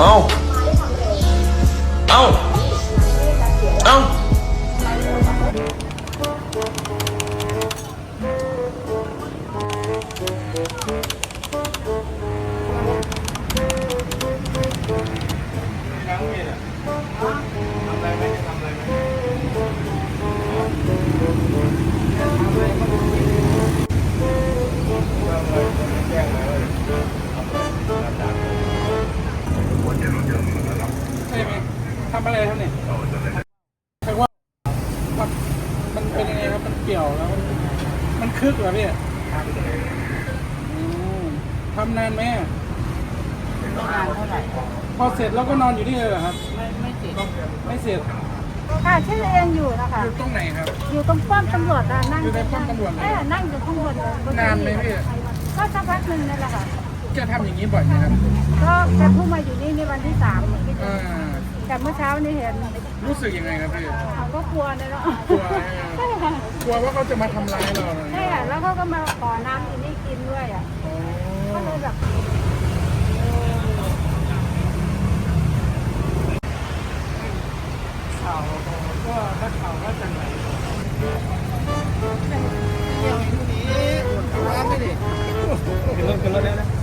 เอาเอาเอาใช่ำอะไรครับเนี่ยแปลว่ามันมันเป็นยังไงครับ มันเกี่ยวแล้ว มันมันคึกเหรอพี่อืมทำนานไหมอะไม่นานเท่าไหร่พอเสร็จแล้วก็นอนอยู่นี่เลยเหรอครับ ไม่ไม่ติดไม่เสร็จค่ะชื่อเองอยู่นะคะอยู่ตรงไหนครับ อยู่ตรงป้อมตำรวจนะนั่งอยู่ในป้อมตำรวจเลยเออนั่งอยู่ข้างบนเลยบนานไหมพี่ก็สักพักหนึ่งนั่นแหละค่ะแกทำอย่างนี้บ่อยไหมครับก็แกเพิ่งมาอยู่นี่ในวันที่สามอ่า แต่เมื่อเช้านี้เห็นรู้สึกยังไงครับพี่ก็กลัวเลยเนาะกลัวใช่ค่ะกลัวว่าเขาจะมาทำร้ายเราใช่ค่ะแล้วเขาก็มาขอน้ำที่นี่กินด้วยอะก็เลยแบบเข่าก็ถ้าเข่าวว่าจะไหนเดี๋ยวนี้ปวดขาไม่ดิขึ้นรถขึ้นรถเร็วน